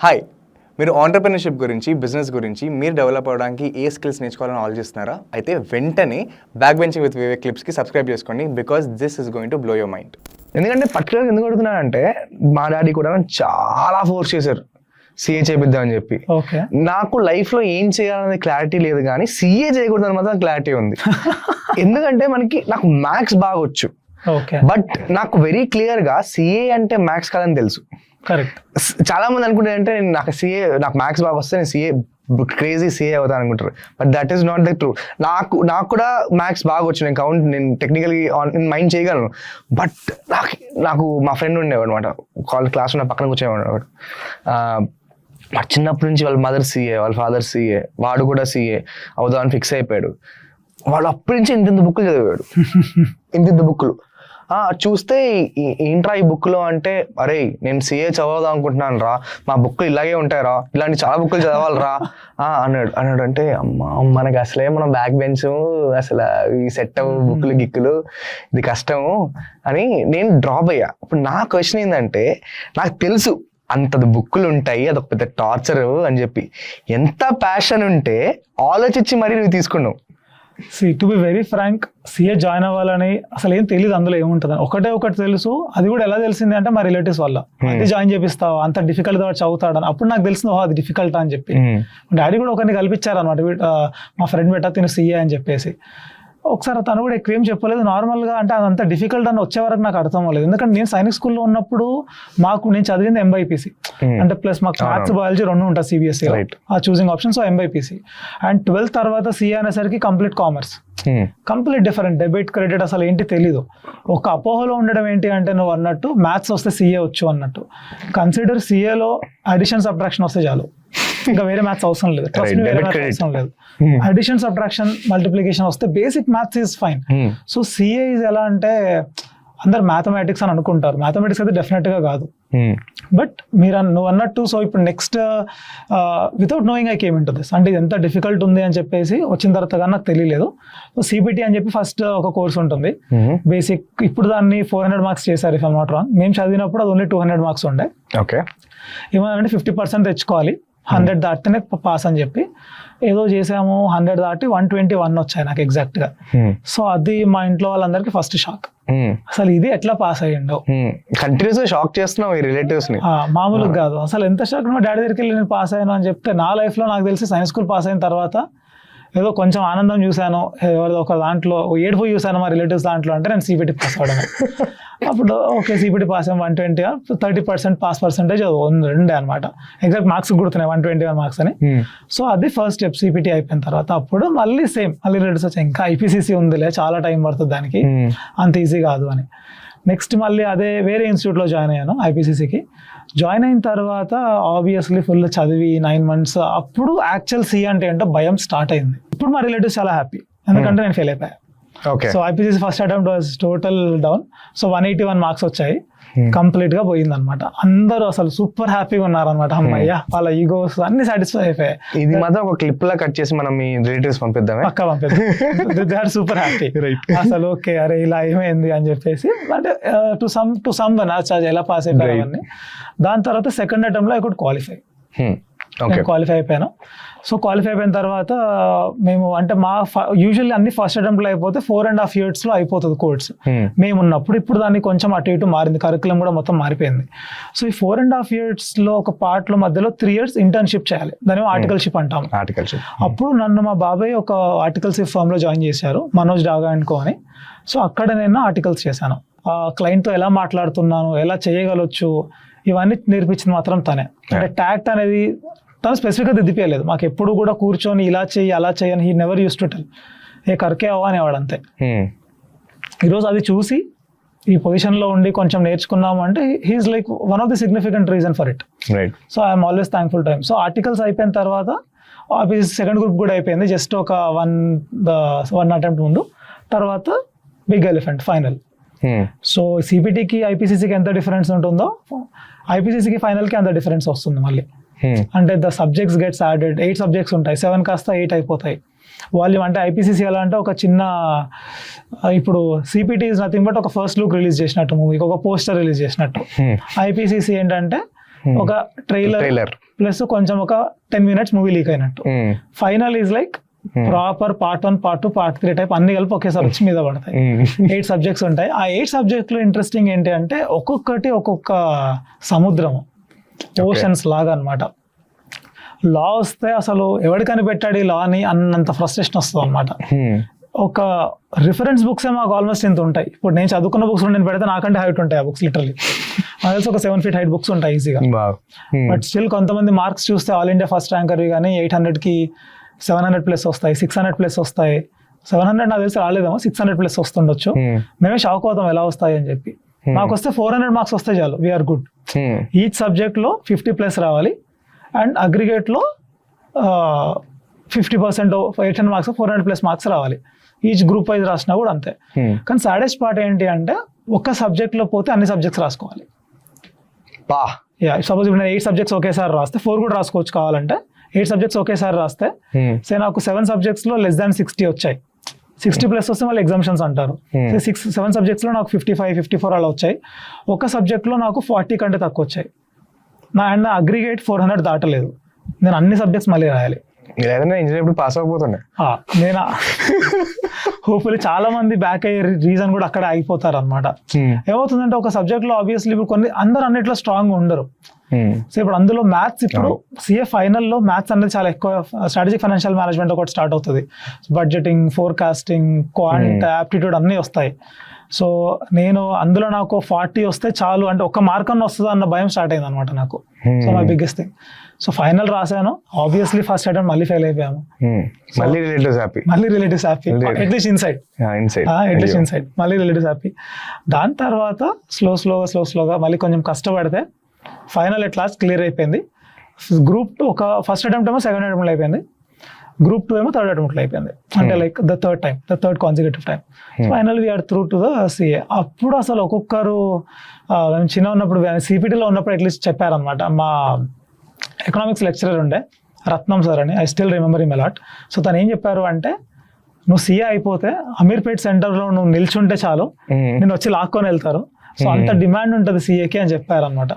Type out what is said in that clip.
Hi మీరు entrepreneurship గురించి business గురించి మీరు డెవలప్ అవ్వడానికి ఏ స్కిల్స్ నేర్చుకోవాలని ఆలోచిస్తున్నారా? అయితే వెంటనే బ్యాక్ బెంచింగ్ విత్ వివేక్ క్లిప్స్కి సబ్స్క్రైబ్ చేసుకోండి because this is going to blow your mind ఎందుకంటే పర్టికులర్ ఎందుకు అడుగుతున్నానంటే మా డాడీ కూడా చాలా ఫోర్స్ చేశారు. సీఏ చేపిద్దాం అని చెప్పి. ఓకే. నాకు లైఫ్లో ఏం చేయాలనే క్లారిటీ లేదు కానీ సీఏ చేయకూడదని మాత్రం క్లారిటీ ఉంది. ఎందుకంటే మనకి నాకు మ్యాథ్స్ బాగా వచ్చు ఓకే. బట్ నాకు వెరీ క్లియర్గా సిఏ అంటే మ్యాథ్స్ కాదని తెలుసు. కరెక్ట్. చాలా మంది అనుకుంటారు అంటే నేను నాకు సిఏ నాకు మ్యాథ్స్ బాగా వస్తే నేను సిఏ క్రేజీ సిఏ అవుతాను అనుకుంటారు. But that is not the true నాకు నాకు కూడా మ్యాథ్స్ బాగా వచ్చు. నేను కౌంట్ నేను టెక్నికల్గా నేను మైండ్ చేయగలను. బట్ నాకు నాకు మా ఫ్రెండ్ ఉండేవాడు అనమాట కాలేజ్ క్లాస్ ఉన్న పక్కన కూర్చోవాడు వాడు చిన్నప్పటి నుంచి వాళ్ళ మదర్ సీఏ వాళ్ళ ఫాదర్ సీఏ వాడు కూడా సీఏ అవుదాం అని ఫిక్స్ అయిపోయాడు. వాడు అప్పటి నుంచి ఇంత బుక్కులు చదివాడు ఇంత బుక్కులు. చూస్తే ఏంట్రా ఈ బుక్లో అంటే అరే నేను సిఏ చదవదాం అనుకుంటున్నాను రా మా బుక్లు ఇలాగే ఉంటాయి రా ఇలాంటి చాలా బుక్లు చదవాలరా అన్నాడు అన్నాడు. అంటే అమ్మ మనకి అసలే మనం బ్యాక్ బెంచ్ అసలు ఈ సెట్ బుక్లు గిక్కులు ఇది కష్టము అని నేను డ్రాప్ అయ్యా. ఇప్పుడు నా క్వశ్చన్ ఏంటంటే నాకు తెలుసు అంతది బుక్కులు ఉంటాయి అదొక పెద్ద టార్చర్ అని చెప్పి. ఎంత ప్యాషన్ ఉంటే ఆలోచించి మరీ నువ్వు తీసుకున్నావు. C to be very frank CA join అవ్వాలని అసలు ఏం తెలియదు అందులో ఏముంటుంది. ఒకటే ఒకటి తెలుసు అది కూడా ఎలా తెలిసింది అంటే మా రిలేటివ్స్ వల్ల. అది జాయిన్ చేపిస్తావు? అంత డిఫికల్ట్ వాడు చదువుతాడని. అప్పుడు నాకు తెలిసింది ఓహో అది డిఫికల్ట్ అని చెప్పి. డాడీ కూడా ఒకరిని కల్పించారు అనమాట మా ఫ్రెండ్ బెట్ట తిను సీఏ అని చెప్పేసి. ఒకసారి తను కూడా ఎక్కువ చెప్పలేదు. నార్మల్గా అంటే అదంతా డిఫికల్ట్ అని వచ్చే వరకు నాకు అర్థం అవ్వలేదు. ఎందుకంటే నేను సైనిక్ స్కూల్లో ఉన్నప్పుడు మాకు నేను చదివింది ఎంబైపీసీ అంటే ప్లస్ మాకు మ్యాథ్స్ బయాలజీ రెండు ఉంటాయి సిబిఎస్ఈ Right. ఆ choosing option so MBiPC and twelfth తర్వాత సిఏ అనేసరికి complete commerce complete different debit credit అసలు ఏంటి తెలీదు. ఒక అపోహలో ఉండడం ఏంటి అంటే నువ్వు అన్నట్టు మ్యాథ్స్ వస్తే సీఏ వచ్చు అన్నట్టు. కన్సిడర్ సీఏలో అడిషన్ సబ్ట్రాక్షన్ వస్తే చాలు. ఇంకా వేరే మ్యాథ్స్ అవసరం లేదు. అవసరం లేదు. అడిషన్ సబ్ట్రాక్షన్ మల్టిప్లికేషన్ వస్తే basic maths is fine so CA is ఎలా అంటే అందరు మ్యాథమెటిక్స్ అని అనుకుంటారు. మ్యాథమెటిక్స్ అయితే డెఫినెట్గా కాదు. బట్ మీరు అన్న- నువ్వు అన్నట్టు సో ఇప్పుడు next without knowing I came into this అంటే ఇది ఎంత డిఫికల్ట్ ఉంది అని చెప్పేసి వచ్చిన తర్వాత కానీ నాకు తెలియలేదు. సో సిబిటి అని చెప్పి ఫస్ట్ ఒక కోర్స్ ఉంటుంది. బేసిక్ ఇప్పుడు దాన్ని ఫోర్ హండ్రెడ్ మార్క్స్ చేశారు ఇఫ్ ఐమ్ నాట్ రాంగ్ మేము చదివినప్పుడు అది ఓన్లీ టూ హండ్రెడ్ మార్క్స్ ఉండే. ఓకే ఏమనంటే ఫిఫ్టీ పర్సెంట్ తెచ్చుకోవాలి. హండ్రెడ్ దాటితేనే పాస్ అని చెప్పి ఏదో చేసాము హండ్రెడ్ దాటి వన్ ట్వంటీ వన్ వచ్చాయి నాకు ఎగ్జాక్ట్గా. సో అది మా ఇంట్లో వాళ్ళందరికీ ఫస్ట్ షాక్. అసలు ఇది ఎట్లా పాస్ అయ్యిండో. కంటిన్యూస్ షాక్ చేస్తున్నావు ఈ రిలేటివ్స్ని మామూలుగా కాదు. అసలు ఎంత షాక్ మా డాడీ దగ్గరికి వెళ్ళి నేను పాస్ అయ్యాను అని చెప్తే నా లైఫ్లో నాకు తెలిసి సైన్స్ స్కూల్ పాస్ అయిన తర్వాత ఏదో కొంచెం ఆనందం చూశాను. ఎవరిదో ఒక దాంట్లో ఏడుపు చూశాను మా రిలేటివ్స్ దాంట్లో అంటే నేను సిబిటి పాస్ అవడం అప్పుడు ఓకే సిబిటి పాస్ అయ్యాం one twenty thirty percent pass percentage ఉండే అనమాట ఎగ్జాక్ట్ మార్క్స్ గుర్తున్నాయి వన్ ట్వంటీ వన్ మార్క్స్ అని. సో అది ఫస్ట్ స్టెప్ సిపిటి అయిపోయిన తర్వాత అప్పుడు మళ్ళీ సేమ్ మళ్ళీ రిలేటివ్స్ వచ్చాయి. ఇంకా ఐపీసీసీ ఉందిలే చాలా టైం పడుతుంది దానికి. అంత ఈజీ కాదు అని. నెక్స్ట్ మళ్ళీ అదే వేరే ఇన్స్టిట్యూట్లో జాయిన్ అయ్యాను ఐపీసీసీకి జాయిన్ అయిన తర్వాత ఆబ్వియస్లీ ఫుల్ చదివి నైన్ మంత్స్ అప్పుడు యాక్చువల్ సి అంటే ఏంటో భయం స్టార్ట్ అయింది. ఇప్పుడు మా రిలేటివ్స్ చాలా హ్యాపీ ఎందుకంటే నేను ఫెయిల్ అయిపోయా. Okay so IPCC first attempt was total down so one eighty one marks వచ్చాయి. కంప్లీట్గా పోయింది అనమాట అందరూ అసలు సూపర్ హ్యాపీగా ఉన్నారనమాట అమ్మయ్య వాళ్ళ ఈగోస్ అన్ని సాటిస్ఫై అయిపోయాయి. ఇది మాత్రం ఒక క్లిప్ లా కట్ చేసి మనం మీ రిలేటివ్స్ పంపిద్దామే? పక్క పంపిద్దాం. Super happy. అసలు ఓకే అరే ఇలా ఏమైంది అని చెప్పేసి అంటే టు సమ్ టు సమ్ ఎలా పాస్ అయిపోయారు. అవన్నీ. దాని తర్వాత సెకండ్ అటెంప్ట్లో ఐ కుడ్ క్వాలిఫై క్వాలిఫై అయిపోయాను. సో క్వాలిఫై అయిపోయిన తర్వాత మేము అంటే మా యూజువల్లీ అన్ని ఫస్ట్ అటెంప్ట్లో అయిపోతే ఫోర్ అండ్ హాఫ్ ఇయర్స్లో అయిపోతుంది కోర్స్ మేము ఉన్నప్పుడు ఇప్పుడు దాన్ని కొంచెం అటు ఇటు మారింది కరికులం కూడా మొత్తం మారిపోయింది. సో ఈ ఫోర్ అండ్ హాఫ్ ఇయర్స్లో ఒక part లో మధ్యలో త్రీ ఇయర్స్ ఇంటర్న్షిప్ చేయాలి. దాని ఆర్టికల్షిప్ అంటాం ఆర్టికల్చర్ అప్పుడు నన్ను మా బాబాయ్ ఒక ఆర్టికల్స్ ఫామ్లో జాయిన్ చేశారు మనోజ్ డాగా అండ్ కో అని. సో అక్కడ నేను ఆర్టికల్స్ చేశాను. ఆ client తో ఎలా మాట్లాడుతున్నాను ఎలా చేయగలొచ్చు ఇవన్నీ నేర్పించింది మాత్రం తనే. అంటే ట్యాక్ట్ అనేది తను స్పెసిఫిక్గా దిద్దిపోయలేదు. మాకు ఎప్పుడు కూడా కూర్చొని ఇలా చెయ్యి అలా చెయ్యి అని he never use to tell a కరికే అవ్వ అనేవాడు అంతే. ఈరోజు అది చూసి ఈ పొజిషన్లో ఉండి కొంచెం నేర్చుకున్నాము అంటే he is like one of the significant reason for it right so I'm always thankful time so articles అయిపోయిన తర్వాత ఆఫీస్ సెకండ్ గ్రూప్ కూడా అయిపోయింది. జస్ట్ ఒక వన్ వన్ అటెంప్ట్ ముందు. తర్వాత బిగ్ ఎలిఫెంట్ ఫైనల్ సో సిపిటికి ఐపీసీసీకి ఎంత డిఫరెన్స్ ఉంటుందో ఐపీసీసీకి ఫైనల్కి అంత డిఫరెన్స్ వస్తుంది మళ్ళీ. అంటే the subjects gets added eight subjects ఉంటాయి. సెవెన్ కాస్త ఎయిట్ అయిపోతాయి. వాల్యూమ్ అంటే ఐపీసీసీ ఎలా అంటే ఒక చిన్న ఇప్పుడు సిపిటి ఇస్ నథింగ్ బట్ ఒక ఫస్ట్ లుక్ రిలీజ్ చేసినట్టు మూవీకి ఒక పోస్టర్ రిలీజ్ చేసినట్టు. ఐపీసీసీ ఏంటంటే ఒక ట్రైలర్ ట్రైలర్ ప్లస్ కొంచెం ఒక టెన్ మినిట్స్ మూవీ లీక్ అయినట్టు. Final is like proper part one part two part three type అన్ని కలిపి ఒకేసారి వచ్చి మీద పడతాయి. ఎయిట్ సబ్జెక్ట్స్ ఉంటాయి. ఆ ఎయిట్ సబ్జెక్ట్లో ఇంట్రెస్టింగ్ ఏంటి అంటే ఒక్కొక్కటి ఒక్కొక్క సముద్రము ఓషన్స్ లాగా అన్నమాట. లా వస్తే అసలు ఎవడు కనిపెట్టాడు ఈ లా అని అన్నంత ఫ్రస్ట్రేషన్ వస్తుంది అనమాట ఒక రిఫరెన్స్ బుక్స్ మాకు ఆల్మోస్ట్ ఇంత ఉంటాయి. ఇప్పుడు నేను చదువుకున్న బుక్స్ నేను పెడితే నాకంటే హైట్ ఉంటాయి ఆ బుక్స్ లిటరలీ నాకు తెలిసి ఒక సెవెన్ ఫీట్ హైట్ బుక్స్ ఉంటాయి ఈజీగా బట్ స్టిల్ కొంతమంది మార్క్స్ చూస్తే ఆల్ ఇండియా ఫస్ట్ ర్యాంకర్వి కానీ ఎయిట్ హండ్రెడ్కి సెవెన్ హండ్రెడ్ ప్లస్ వస్తాయి సిక్స్ హండ్రెడ్ ప్లస్ వస్తాయి. సెవెన్ హండ్రెడ్ నాకు తెలిసి రాలేదేమో సిక్స్ హండ్రెడ్ ప్లస్ వస్తుండొచ్చు. మేమే షాక్ అవుతాం ఎలా వస్తాయి అని చెప్పి. మాకు వస్తే ఫోర్ హండ్రెడ్ మార్క్స్ వస్తే చాలు వీఆర్ గుడ్ ఈచ్ సబ్జెక్ట్లో ఫిఫ్టీ ప్లస్ రావాలి. And అగ్రిగేట్లో fifty percent eight hundred marks four hundred plus marks రావాలి. ఈచ్ గ్రూప్ వైజ్ రాసినా కూడా అంతే. కానీ సాడెస్ట్ పార్ట్ ఏంటి అంటే ఒక్క సబ్జెక్ట్లో పోతే అన్ని సబ్జెక్ట్స్ రాసుకోవాలి. బా. యా సపోజ్ ఇప్పుడు నేను ఎయిట్ సబ్జెక్ట్స్ ఒకేసారి రాస్తే ఫోర్ కూడా రాసుకోవచ్చు కావాలంటే. ఎయిట్ సబ్జెక్ట్స్ ఒకేసారి రాస్తే సే నాకు సెవెన్ సబ్జెక్ట్స్లో లెస్ దాన్ సిక్స్టీ వచ్చాయి. సిక్స్టీ ప్లస్ వస్తే మళ్ళీ ఎగ్జామ్షన్స్ అంటారు. Hmm. సిక్స్ సెవెన్ సబ్జెక్ట్స్లో నాకు ఫిఫ్టీ ఫైవ్ ఫిఫ్టీ ఫోర్ అలా వచ్చాయి. ఒక సబ్జెక్ట్లో నాకు ఫార్టీ కంటే తక్కువ వచ్చాయి. నా అండ్ నా అగ్రిగేట్ ఫోర్ హండ్రెడ్ దాటలేదు. నేను అన్ని సబ్జెక్ట్స్ మళ్ళీ రాయాలి. లేదంటే ఇంజనీర్ ఇప్పుడు పాస్ అవ్వకపోతుండే. ఆ, నేను? హోప్ఫుల్లీ చాలా మంది బ్యాక్ అయ్యే రీజన్ కూడా అక్కడే ఆగిపోతారు అనమాట ఏమవుతుందంటే ఒక సబ్జెక్ట్లో ఆబ్వియస్లీ ఇప్పుడు కొన్ని అందరు అన్నిట్లో స్ట్రాంగ్ ఉండరు. సో ఇప్పుడు అందులో మ్యాథ్స్ ఇప్పుడు సిఏ ఫైనల్లో మ్యాథ్స్ అనేది చాలా ఎక్కువ స్ట్రాటజిక్ ఫైనాన్షియల్ మేనేజ్మెంట్ ఒకటి స్టార్ట్ అవుతుంది. బడ్జెటింగ్ ఫోర్కాస్టింగ్ క్వాంట్ యాప్టిట్యూడ్ అన్నీ వస్తాయి. సో నేను అందులో నాకు ఫార్టీ వస్తే చాలు అంటే ఒక మార్క్ అన్న వస్తుందా అన్న భయం స్టార్ట్ అయింది అనమాట నాకు so my biggest thing so final రాశాను. ఆబ్వియస్లీ ఫస్ట్ అటెంప్ట్ మళ్ళీ ఫెయిల్ అయిపోయాము. మళ్ళీ రిలేటివ్స్ హ్యాపీ మళ్ళీ relatives happy. At least inside at least inside మళ్ళీ రిలేటివ్స్ హ్యాపీ దాని తర్వాత స్లో స్లోగా స్లో స్లోగా మళ్ళీ కొంచెం కష్టపడితే ఫైనల్ ఎట్ లాస్ట్ క్లియర్ అయిపోయింది. గ్రూప్ టూ ఒక ఫస్ట్ అటెంప్ట్ ఏమో సెకండ్ అటెంప్ట్ అయిపోయింది. గ్రూప్ టూ ఏమో థర్డ్ అటెంప్ట్ అయిపోయింది. అంటే like the third time the third consecutive time final we're through to the CA అప్పుడు అసలు ఒక్కొక్కరు ఆ, మేము చిన్న ఉన్నప్పుడు సిపిటీలో ఉన్నప్పుడు అట్లీస్ట్ చెప్పారనమాట మా ఎకనామిక్స్ లెక్చరర్ ఉండే రత్నం సార్ అని. I still remember him a lot so తను ఏం చెప్పారు అంటే నువ్వు సీఏ అయిపోతే అమీర్పేట్ సెంటర్లో నువ్వు నిల్చుంటే చాలు. నేను వచ్చి లాక్కొని వెళ్తారు. సో అంత డిమాండ్ ఉంటుంది సీఏకి అని చెప్పారు అనమాట